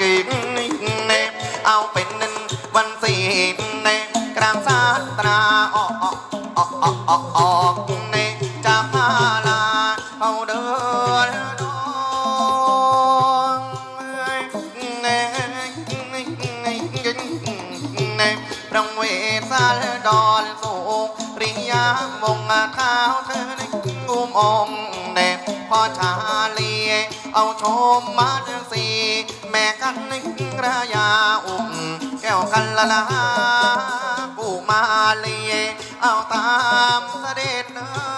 กิเนเอาเป็นนันวันศีเนกลางสาตราออกออกออกออกออกออกเนจะพาลาเอาเดินดงเนเนพระเวสสันดรสูงริยาวงเท้าเธอในกุมองค์เน พ่อชาลี เอาชมมาจังสีแม่กันนึกระยาอุ่มแก้วกันละลากูมาลี เอาตามเสด็จเนอ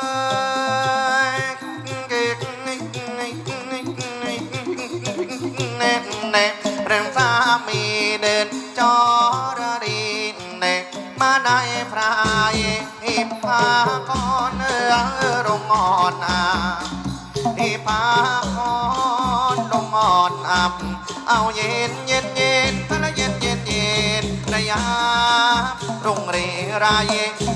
เอาเย็นเย็นเย็นพระเลเย็นเย็นเย็นระยารุ่งเรไร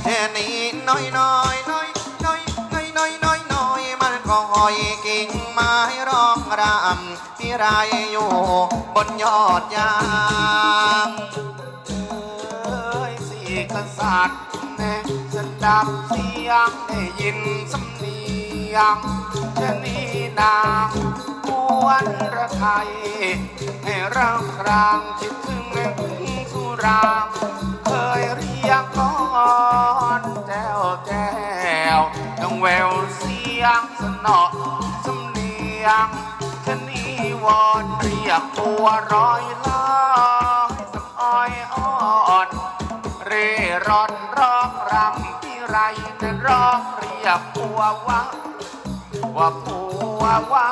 แค่นี้น้อยน้อยน้อยน้อยน้อยน้อยน้อยน้อยมันก็หอยกิ่งไม้ร้องรำที่ไรอยู่บนยอดยางเอ้ยสี่กษัตริย์แน่ฉันดับเสียงได้ยินสำเนียงชะนีนาง วนระไทยให้เราครางคิดถึงแม่พึ่งสุรางเคยเรียกก่อนแจ้วแจ้วต้องแววเสียงสนอสำเนียงชนีวอนเรียกตัวร้อยล้านสำอ้อยอ่อนเร่ร่อนร้องรำที่ไรนั้นร้องเรียกผัวว่าว่าผัวว่า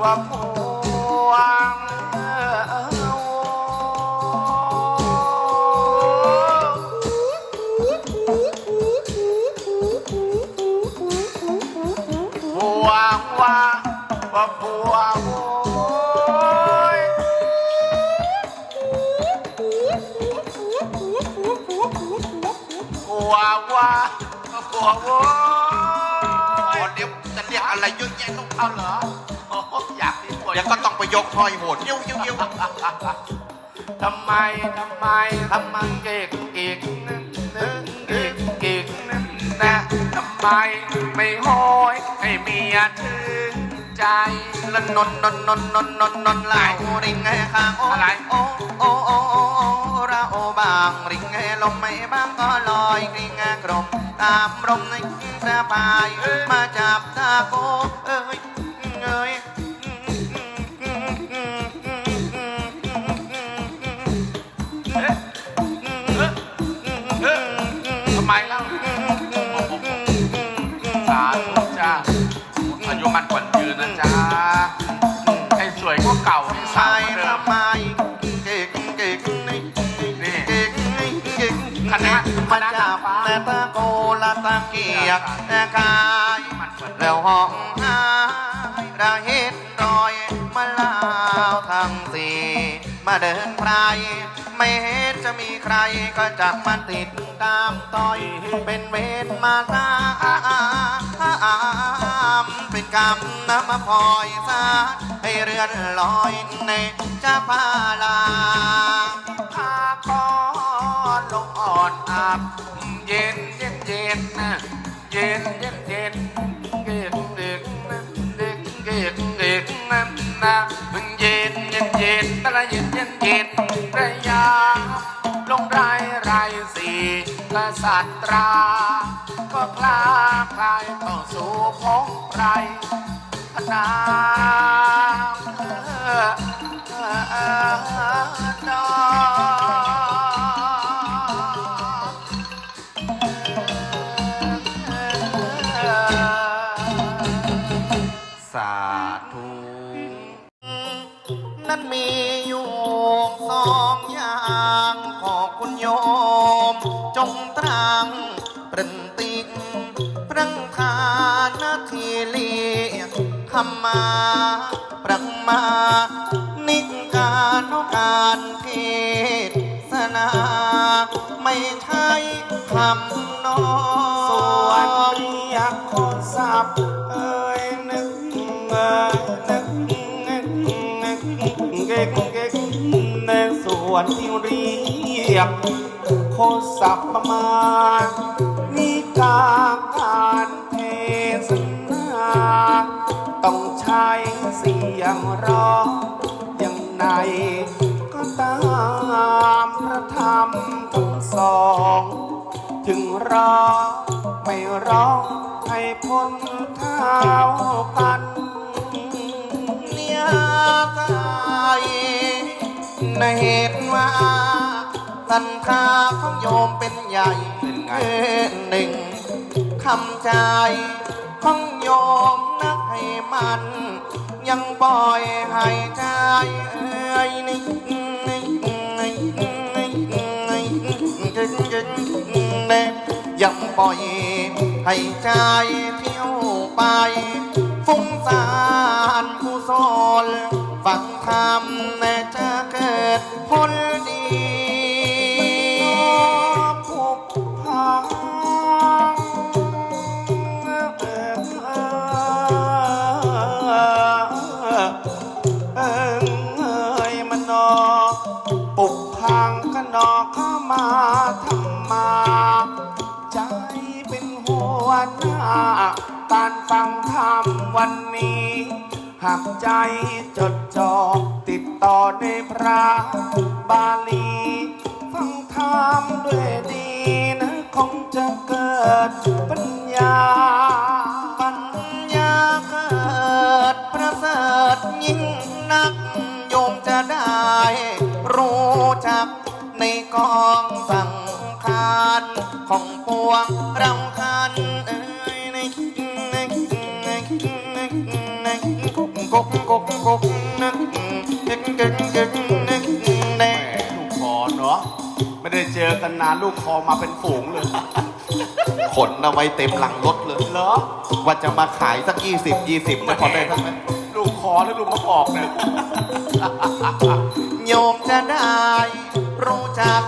ว่าผัวผัวว่าว่าผัวโว้ยผัวว่าผัวโว้เดี๋ยวจะเรียกอะไรเยอะแยะต้องเอาเหรอ ไปยกพลอยโหดเยี่ยวเยี่ยวเยี่ยวทำไม ทำไม ทำไมเก่งเก่งนั่นนั่นเก่งเก่งนั่นนะทำไมไม่โหอยให้เมียถึงใจละนนนนนนนนนนนลายริงให้ข้างโอ้อะไรโอโอโอโอระโอบางริงให้ลมไม่บางก็ลอยกริงกรมตามลมในพระพายมาจับตาโกเอ้ยเอ้ย ยกแต่กายแล้วห้องหายระเห็นรอยมาลาวทางสีมาเดินไพรไม่เห็นจะมีใครก็จะมาติดตามต่อย เป็นเวรมาตามเป็นกรรมน้ำมาพลอยซาให้เรือนลอยในจะพาลาพาก้อนลงอ่อนอาบเย็นเย็นเย็นนะ สัตรา ก็คลาคลายเข้สู่พงไพรนางเออเออ จงตรังปรินติงปรังทานนาทีเลียกธรรมาปรังมา นิการนการเทศนา ไม่ใช่คำน้อส่วนเรียกคนสับเอ้ยนึกเอ้ยนึกนึกนึกเก่งเก่งวนที่เรียบ โคสับประมาณมีกาการเทศนาต้องใช้เสียงร้องอย่างไหนก็ตามพระธรรมทั้งสอง ถึงร้องไม่ร้องให้พ้นเท้ากันเนียกายในเหตุว่า สันทาของโยมเป็นใหญ่เป็นไงหนึ่งคำใจของโยมนักให้มัน ยังปล่อยให้ใจเอ้ยนี่ยังปล่อยให้ใจเที่ยวไป ฟุ้งซ่านกุศลฟังธรรมแน่จะเกิดผล ใจจดจ่อติดต่อในพระบาลีฟังธรรมด้วยดีนะคงจะเกิดปัญญา ปัญญาเกิดประเสริฐยิ่งนัก โยมจะได้รู้จักในกองสังขารของปวงเราคันเอ้ยในในในในในกุก กกกกกกนึกนึกนึกนึกนึกในแหมลูกคอเนาะไม่ได้เจอกันนานลูกคอมาเป็นฝูงเลย ขนเอาไว้เต็มหลังรถเลยเหรอว่าจะมาขายสักยี่สิบยี่สิบจะพอได้ทั้งไหมลูกคอหรือลูกมะกอกเนี่ยโยมจะได้รู้จัก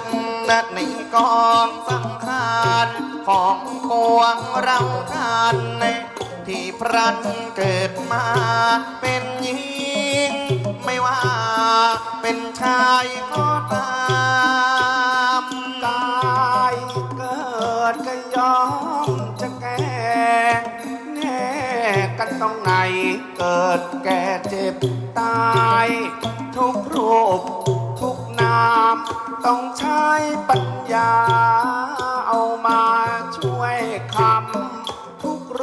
นัดในกองสังขารของปวงเราท่าน ที่พรันเกิดมาเป็นหญิง ไม่ว่าเป็นชายก็ตามกายเกิดก็ยอมจะแก่แน่กันตรงไหนเกิดแก่เจ็บตาย ทุกรูปทุกนาม ต้องใช้ปัญญาเอามาช่วยคำ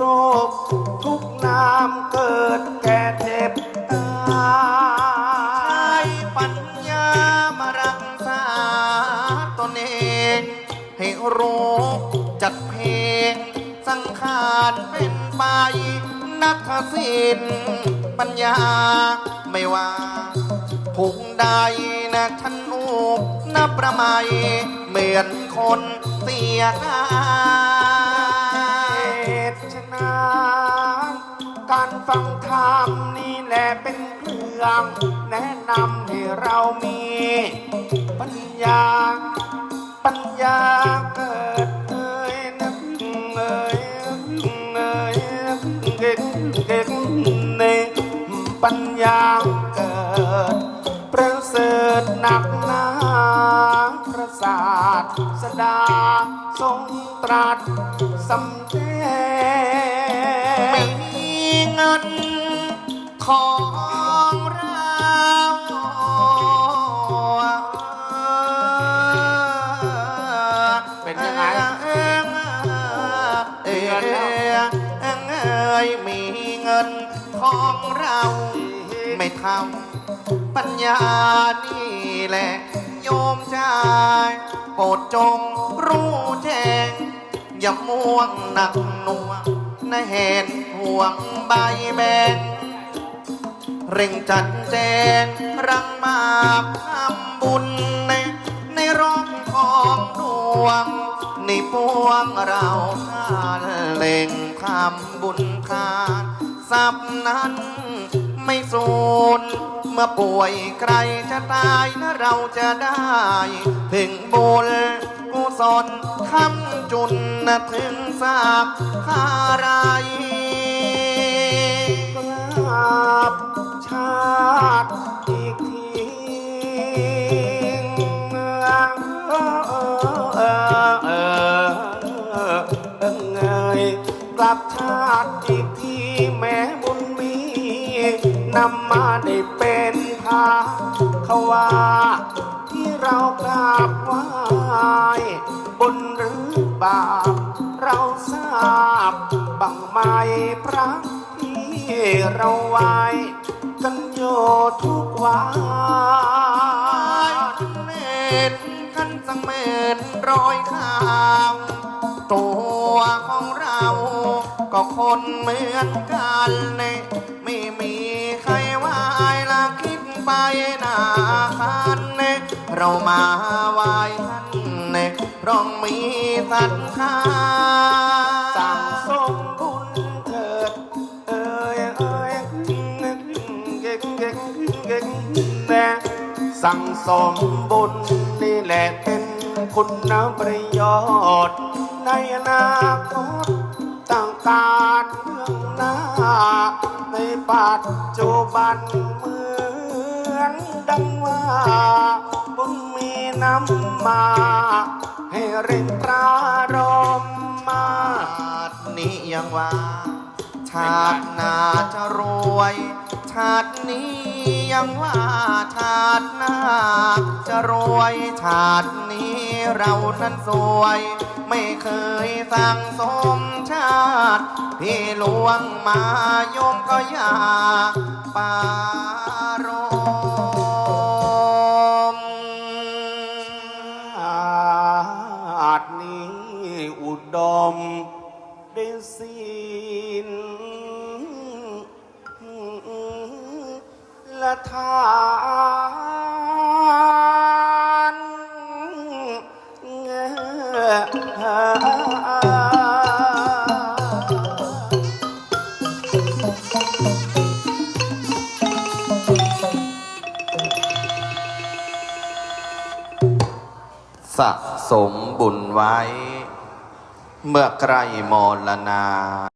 ทุกรูปทุกนามเกิดแก่เจ็บตายใช้ปัญญามารักษาตนเอง ให้โรู้จัดเพลง สังขารเป็นไป นักศิลป์ปัญญาไม่ว่าพุงใดนะฉันอูนับประไมยเหมือนคนเสียหน้า ฟังธรรมนี่แหละเป็นเครื่องแนะนำให้เรามี ปัญญา ปัญญาเกิดเอ่ยนึกเอ่ยเอ่ยเกิดเกิดในปัญญาเกิดประเสริฐหนักหนาประสาทสดาทรงตรัสสำแดไม่งมีเงิน ของเราเป็นยังไงเอ้ยเอ้ยมีเงินของเรา ไม่เท่าปัญญานี่แหละโยมชายโปรดจงรู้แจ้งอย่าม่วงหนักหน่วงในะเหตุห่วงใบแบง เร่งจัดแจงรังมากทำบุญใน ในร่องของดวง ในปวงเราท่านเล่งทำบุญทานทรัพย์นั้นไม่สูญเมื่อป่วยใครจะตายนะเราจะได้ถึงบุญกุศลคำจุนนะถึงสาบคารายกราบ ติอีกทีเงยกลับชาติอีกแม้บุญมีนำมาได้เป็นพาเขาว่าที่เรากราบไหว้บนหรือบาปเราทราบบังไม่พระที่เราไว โยทุกวันเม็ดกันสังเม็ดร้อยข้าวตัวของเรา ก็คนเหมือนกันเนไม่มีใครว่าอายละคิดไปหนาคันเนเรามาไหว้ท่านเนเพราะมีศรัทธาสั่งสม สั่งสมบุญนี่แหละเป็นคุณประโยชน์ ในอนาคตต่างการเมืองหน้า ในปัจจุบันเหมือนดังว่าบุญมีน้ำมา ให้เร่งปรารมมาตนี้ยังว่าชาติหน้าจะรวย ตินี้ยังว่าชาติหน้า จะรวยชาตินี้เรานั้นสวย ไม่เคยสั่งสมชาติ ที่หลวงมายมก็อย่าปารมอาจนี้อุดมด้สิ้ ทานเงสะสมบุญไว้ เมื่อใกล้มรณา